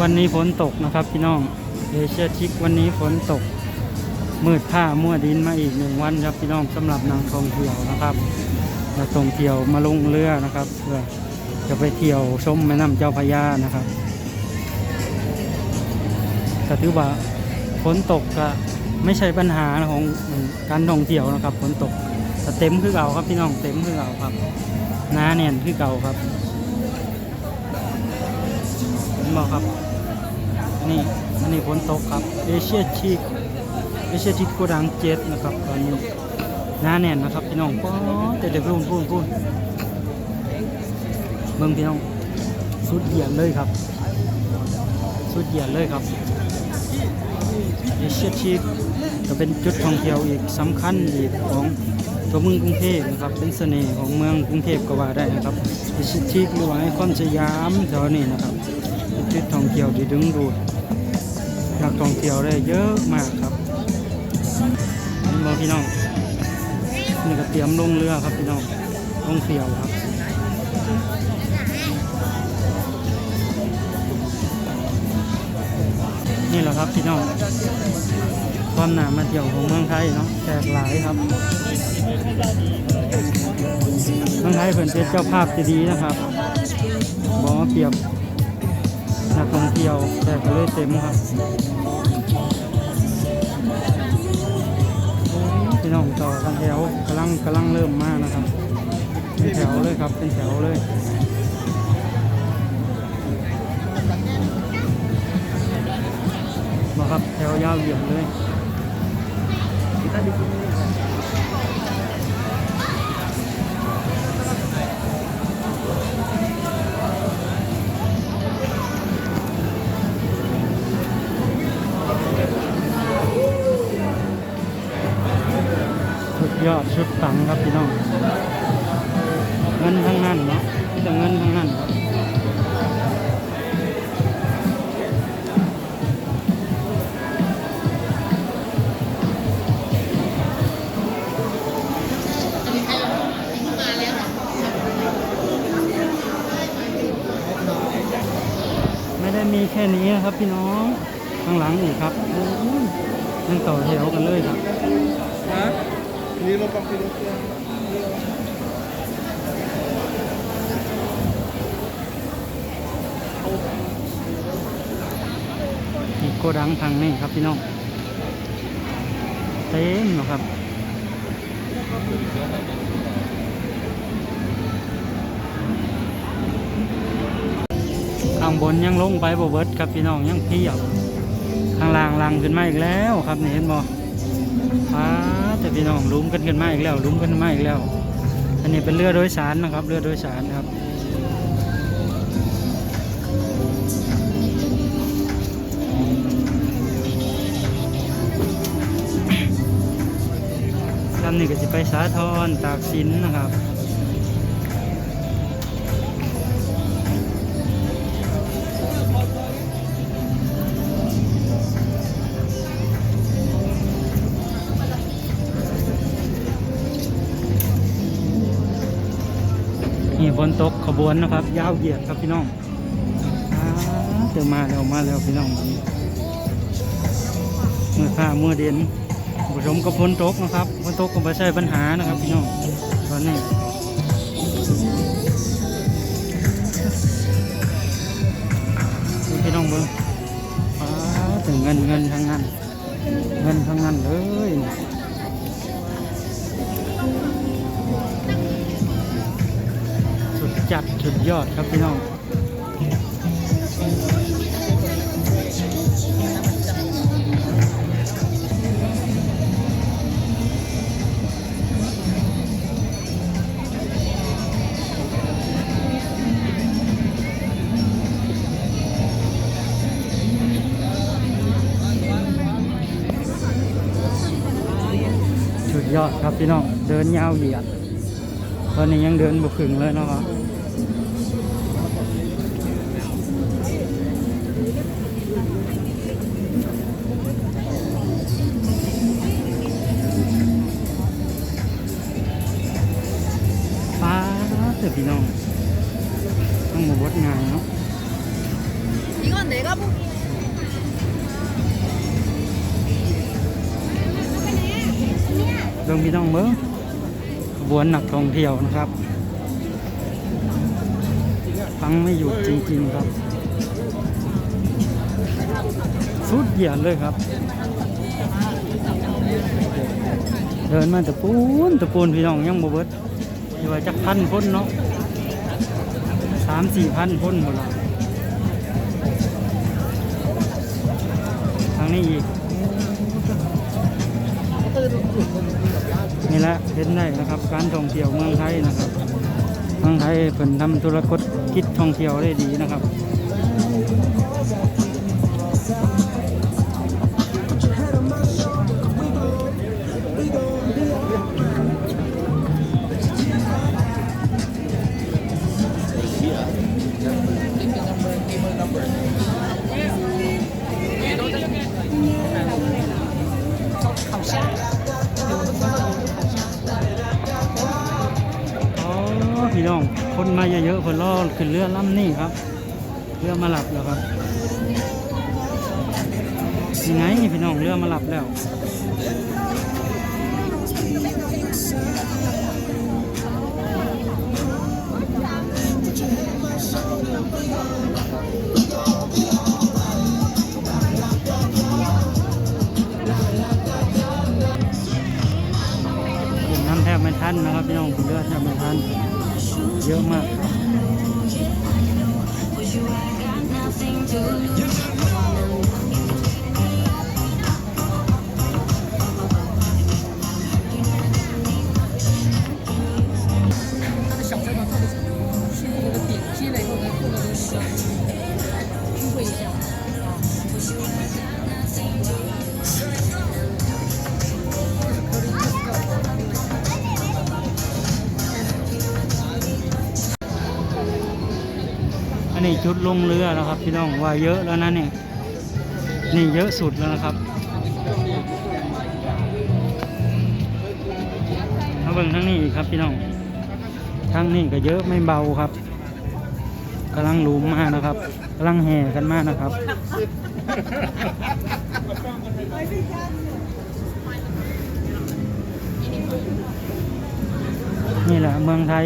วันนี้ฝนตกนะครับพี่น้องเอเชียชิกวันนี้ฝนตก มืดผ้ามั่วดินมาอีกหนึ่งวันครับพี่น้องสำหรับนางท่องเที่ยวนะครับนักท่องเที่ยวมาลงเรือนะครับเพื่อจะไปเที่ยวชมแม่น้ำเจ้าพระยานะครับก็ถือว่าฝนตกก็ไม่ใช่ปัญหาของการท่องเที่ยวนะครับฝนตกตเต็มคือเก่าครับพี่น้องเต็มคือเก่าครับน้าแน่นคือเก่าครับเห็นบอกครับ นี่อันนี้ฝนตกครับเอเชียชิกเอเชียชิกโกดังเจ็ดนะครับตอนนี้หน้าแน่นนะครับพี่น้องป๊อแต่เด็กรุ่นพูนพูนเบิ่งพี่น้องสุดเหยียดเลยครับ สุดเหยียดเลยครับเอเชียชิกก็เป็นจุดท่องเที่ยวอีกสำคัญอีกของตัวเมืองกรุงเทพนะครับเป็นเสน่ห์ของเมืองกรุงเทพก็ว่าได้นะครับเอเชียชิกหรือว่าไอคอนสยามแถวนี้นะครับ เป็นท่องเที่ยวที่ดึงดูดนักท่องเที่ยวได้เยอะมากครับนี่มาพี่น้องนี่ก็เตรียมลงเรือครับพี่น้องลงเที่ยวครับนี่แหละครับพี่น้องความหนามาเที่ยวของเมืองไทยเนาะแขกหลายครับเมืองไทยเพิ่นเป็นเจ้าภาพที่ดีนะครับบอกว่าเปรียบ นักท่องเที่ยวแต่ก็เลยเต็มครับพี่น้องต่อกันแถวกำลังกำลังเริ่มมากนะครับเป็นแถวเลยครับเป็นแถวเลยมาครับแถวยาวเหยียดเลย ยอดชุดตังครับพี่น้อง เงินทั้งนั้นเนาะมีแต่เงินทั้งนั้นครับไม่ได้มีแค่นี้นะครับพี่น้อง ข้างหลังอีกครับโอ้ยยังต่อแถวกันเลยครับ Ini lo pakai rokok. อีกโกดังทางนี้ครับพี่น้อง เต็มเนาะครับข้างบนยังลงไปบเบิดครับพี่น้องยังเพียบข้างล่างลังขึ้นมาอีกแล้วครับนี่เห็นบ่ฟ้า แต่พี่น้องลุ้มกันขึ้นมาอีกแล้วลุ้มกันขึ้นมาอีกแล้ว อันนี้เป็นเรือโดยสารนะครับ เรือโดยสารครับลำนี้ก็จะไปสาทรตากสินนะครับ นี่ฝนตกขบวนนะครับ ยาวเหยียดครับพี่น้องอ่าเดี๋ยวมาแล้วมาแล้วพี่น้องวันนี้เมื่อข้าเมื่อเด่นผสมกับฝนตกนะครับฝนตกก็ไม่ใช่ปัญหานะครับ พี่น้องตอนนี้ดูพี่น้องเบิ้งอ้าถึงเงินเงินทั้งนั้น เงินทั้งนั้นเลย จัดสุดยอดครับพี่น้องสุดยอดครับพี่น้องเดินยาวเหยียดตอนนี้ยังเดินบุกถึงเลยนะครับ ถอะพี่น้องต้องมาวัดงานเนาะ 이건 내가 เรื่องพี่น้องเมืองขบวนนักท่องเที่ยวนะครับ ฟังไม่หยุดจริง ๆ ครับ สุดเหยียดเลยครับ เดินมาตะปูนตะปูนพี่น้องยังบ่เบิด อยู่ว่าจักพันคนเนาะสามสี่พันคนหมดละทางนี้อีก นี่แหละเห็นได้นะครับ การท่องเที่ยวเมืองไทยนะครับเมืองไทยเพิ่นทำธุรกิจท่องเที่ยวได้ดีนะครับ มาเยอะๆเพิ่นรอขึ้นเรือล่ำนี้ครับ เรือมาหลับแล้วครับยังไงพี่น้องเรือมาหลับแล้วผมน้ำแทบไม่ทันนะครับพี่น้องผมเลือแทบไม่ทัน เยอะมาก อันนี้จุดลงเรือแล้วครับ พี่น้องว่าเยอะแล้วนะเนี่ยนี่เยอะสุดแล้วนะครับมาเบิ่งทั้งนี้ครับพี่น้องทั้งนี้ก็เยอะไม่เบาครับกำลังลุมมากนะครับกำลังแห่กันมากนะครับนี่แหละเมืองไทย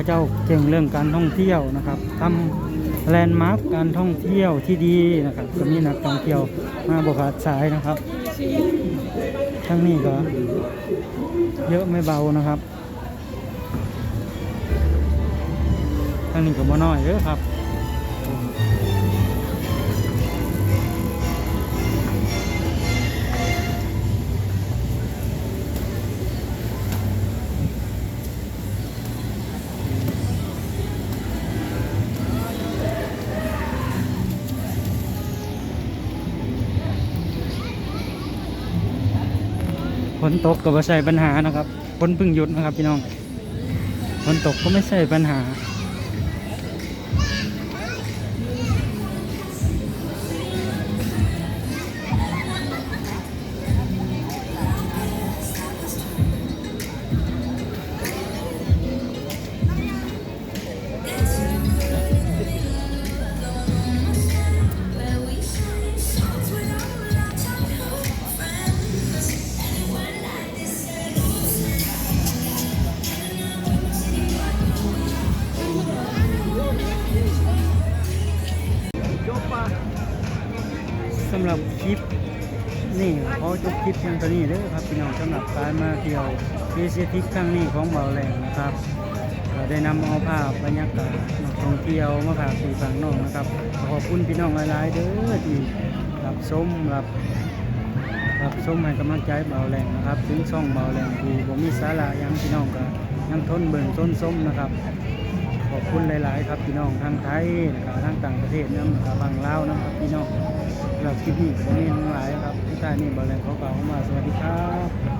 ระเจ้าเก่งเรื่องการท่องเที่ยวนะครับทำแลนด์มาร์กการท่องเที่ยวที่ดีนะครับก็มีนักท่องเที่ยวมาบกขาดสายนะครับทั้งนี้ก็เยอะไม่เบานะครับทั้งนี้ก็บ่น้อยเยอะครับ นตกก็ไม่ใช่ปัญหานะครับฝนพึ่งหยุดนะครับพี่น้องฝนตกก็ไม่ใช่ปัญหา สำหรับคลิปนี่ขอจบคลิปเพียงเท่านี้เด้อครับพี่น้องสำหรับการมาเที่ยวเอเชียทิปครั้งนี้ของเบาแหลงนะครับก็ได้นำเอาภาพบรรยากาศนักท่องเที่ยวมาฝากพี่ฝากน้องนะครับขอบคุณพี่น้องหลายๆเด้อที่รับชมรับรับชมให้กำลังใจเบาแหลงนะครับ ถึงช่องเบาแหลงที่ผมมีสาระยังพี่น้องก็ยังทนเบิ่งทนส้มนะครับขอบคุณหลาย ๆ ครับพี่น้องทางไทยนะครับทางต่างประเทศน้ำนะครับบางลาวนะครับพี่น้อง เราคลิปนี้ก็มีทั้งหลายครับที่ใต้นี่บอลแรงเขากล่าวเข้ามาสวัสดีครับ